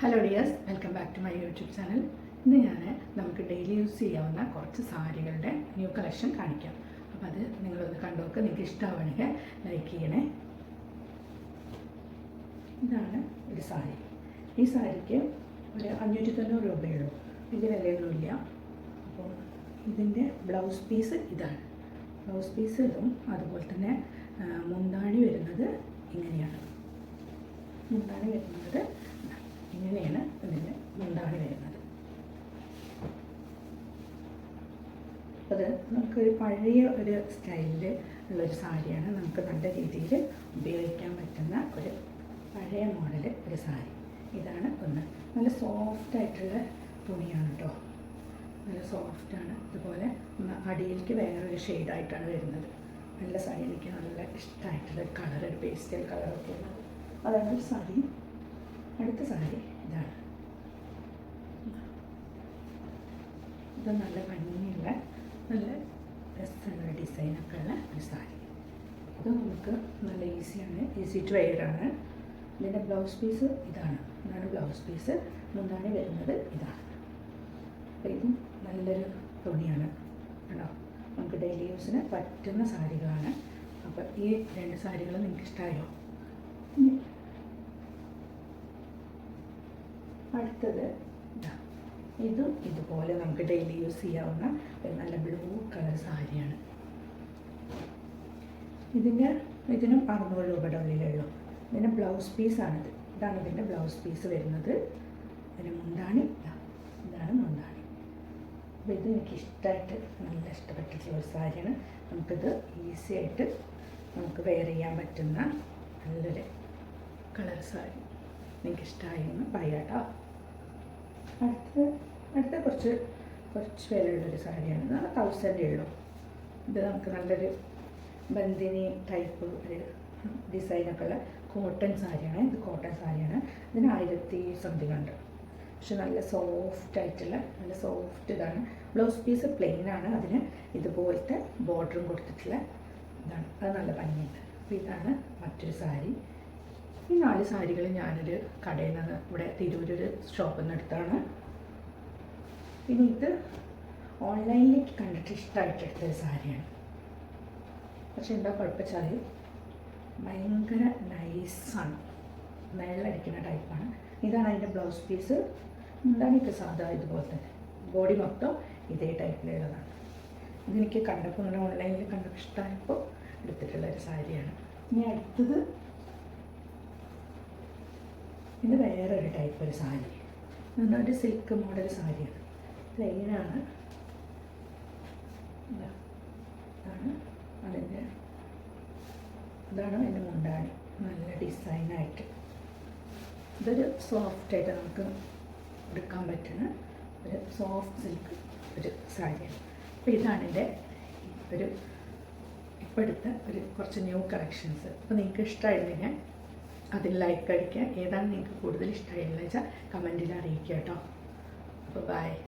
Hello dears welcome back to my YouTube channel ഇന്ന് ഞാൻ നമുക്ക് ഡെയിലി യൂസ് ചെയ്യാവുന്ന കുറച്ച് സാരികളുടെ ന്യൂ കളക്ഷൻ കാണിക്കാം. അപ്പോൾ അത് നിങ്ങളൊന്ന് കണ്ടോക്ക് നിങ്ങൾക്ക് ഇഷ്ടമാണെങ്കിൽ ലൈക്ക് ചെയ്യണേ. ഇതാണ് ഒരു സാരി. ഈ സാരിക്ക് ഒരു അഞ്ഞൂറ്റി തൊണ്ണൂറ് രൂപയുള്ളൂ വലിയ വിലയൊന്നുമില്ല അപ്പോൾ ഇതിന്റെ ബ്ലൗസ് പീസ് ഇതാണ്. ബ്ലൗസ് പീസ് ഇതും അതുപോലെ തന്നെ മുന്താണി വരുന്നത് ഇങ്ങനെയാണ്. മുന്താണി വരുന്നത്. ഇങ്ങനെയാണ് ഇതിന്റെ മുണ്ടാണി വരുന്നത്. അത് നമുക്കൊരു പഴയ ഒരു സ്റ്റൈലിൽ ഉള്ളൊരു സാരിയാണ് നമുക്ക് നല്ല രീതിയിൽ ഉപയോഗിക്കാൻ പറ്റുന്ന ഒരു പഴയ മോഡൽ ഒരു സാരി. ഇതാണ് ഒന്ന്. നല്ല സോഫ്റ്റ് ആയിട്ടുള്ള തുണിയാണ് കേട്ടോ നല്ല സോഫ്റ്റാണ് ഒന്ന് അടിയിലേക്ക് വേറൊരു ഷെയ്ഡായിട്ടാണ് വരുന്നത്. നല്ല സാരി എനിക്ക് നല്ല ഇഷ്ടമായിട്ടുള്ള കളർ ഒരു പേസ്റ്റൽ കളറൊക്കെ ഉള്ളത് അതാണ് ഒരു സാരി. അടുത്ത സാരി. ഇതാണ് ഇത് നല്ല ഭംഗിയുള്ള നല്ല രസമുള്ള ഡിസൈനൊക്കെ ഉള്ള ഒരു സാരി. ഇത് നമുക്ക് നല്ല ഈസിയാണ് ഈസി ടു വെയറാണ് ഇതിന്റെ ബ്ലൗസ് പീസ് ഇതാണ്. ഇതാണ് ബ്ലൗസ് പീസ്. മുന്താണി വരുന്നത് ഇതാണ്. അപ്പോൾ ഇതും നല്ലൊരു തുണിയാണ്. കേട്ടോ നമുക്ക് ഡെയിലി യൂസിന് പറ്റുന്ന സാരികളാണ്. അപ്പോൾ ഈ രണ്ട് സാരികൾ നിങ്ങൾക്ക് ഇഷ്ടമായോ ഇനി അടുത്തത്. ഇതാ ഇതും ഇതുപോലെ നമുക്ക് ഡെയിലി യൂസ് ചെയ്യാവുന്ന ഒരു നല്ല ബ്ലൂ കളർ സാരിയാണ്. ഇതിന് ഇതിനും അറുന്നൂറ് രൂപയുടെ ഉള്ളിലുള്ളൂ ഇതിന് ബ്ലൗസ് പീസാണിത് ഇതാണ് ഇതിന്റെ ബ്ലൗസ് പീസ് വരുന്നത്. ഇതിന് മുന്താണി ഇതാണ് മുന്താണി അപ്പോൾ ഇത് എനിക്ക് ഇഷ്ടമായിട്ട് നല്ല ഇഷ്ടപ്പെട്ടിട്ടുള്ള ഒരു സാരിയാണ്. നമുക്കിത് ഈസി ആയിട്ട് നമുക്ക് വെയർ ചെയ്യാൻ പറ്റുന്ന നല്ലൊരു കളർ സാരി. നിങ്ങൾക്ക് ഇഷ്ടമായി എന്ന് പറയാം കേട്ടോ അടുത്ത അടുത്ത കുറച്ച് കുറച്ച് വിലയുള്ളൊരു സാരിയാണ്. നല്ല തൗസൻഡേ ഉള്ളൂ. ഇത് നമുക്ക് നല്ലൊരു ബന്ദിനി ടൈപ്പ് ഒരു ഡിസൈനൊക്കെ ഉള്ള കോട്ടൺ സാരിയാണ്. ഇത് കോട്ടൺ സാരിയാണ്. ഇതിന് ആയിരത്തി സംതിങ് ഉണ്ട്. പക്ഷെ നല്ല സോഫ്റ്റ് ആയിട്ടുള്ള നല്ല സോഫ്റ്റ് ഇതാണ്. ബ്ലൗസ് പീസ് പ്ലെയിൻ ആണ്. അതിന് ഇതുപോലത്തെ ബോർഡറും കൊടുത്തിട്ടുള്ള ഇതാണ്. അത് നല്ല ഭംഗിയുണ്ട്. അപ്പോൾ ഇതാണ് മറ്റൊരു സാരി. ഈ നാല് സാരികൾ ഞാനൊരു കടയിൽ നിന്ന് ഇവിടെ തിരൂരൊരു ഷോപ്പിൽ നിന്ന് എടുത്താണ്. പിന്നെ ഇത് ഓൺലൈനിലേക്ക് കണ്ടിട്ട് ഇഷ്ടമായിട്ട് എടുത്തൊരു സാരിയാണ്. പക്ഷെ എന്താ കുഴപ്പമെച്ചാൽ ഭയങ്കര നൈസാണ് നെല്ലടിക്കുന്ന ടൈപ്പാണ് ഇതാണ് അതിന്റെ ബ്ലൗസ് പീസ് എന്താണ് ഇപ്പോൾ സാധാ ഇതുപോലെ തന്നെ? ബോഡി മൊത്തം ഇതേ ടൈപ്പിലുള്ളതാണ് ഇതെനിക്ക് കണ്ടപ്പോൾ ഇങ്ങനെ ഓൺലൈനിൽ കണ്ടപ്പോൾ ഇഷ്ടമായപ്പോൾ എടുത്തിട്ടുള്ള ഒരു സാരിയാണ്. ഇനി അടുത്തത് ഇത് വേറൊരു ടൈപ്പ് ഒരു സാരി. ഒരു സിൽക്ക് മോഡൽ സാരിയാണ്. പ്ലെയിനാണ് ഇതാ. ഇതാണ് അതിന്റെ ഇതാണ് അതിന്റെ മുണ്ടാണി നല്ല ഡിസൈനായിട്ട് ഇതൊരു സോഫ്റ്റായിട്ട് നമുക്ക് എടുക്കാൻ പറ്റുന്ന ഒരു സോഫ്റ്റ് സിൽക്ക് ഒരു സാരിയാണ്. അപ്പോൾ ഇതാണ് എന്റെ ഒരു ഇപ്പോഴത്തെ ഒരു കുറച്ച് ന്യൂ കളക്ഷൻസ് അപ്പോൾ നിങ്ങൾക്ക് ഇഷ്ടമായിരുന്നെങ്കിൽ അതിൽ ലൈക്ക് അടിക്കുക. ഏതാണ് നിങ്ങൾക്ക് കൂടുതൽ ഇഷ്ടമായിരുന്നു വെച്ചാൽ കമന്റിൽ അറിയിക്കുക കേട്ടോ. അപ്പോൾ ബൈ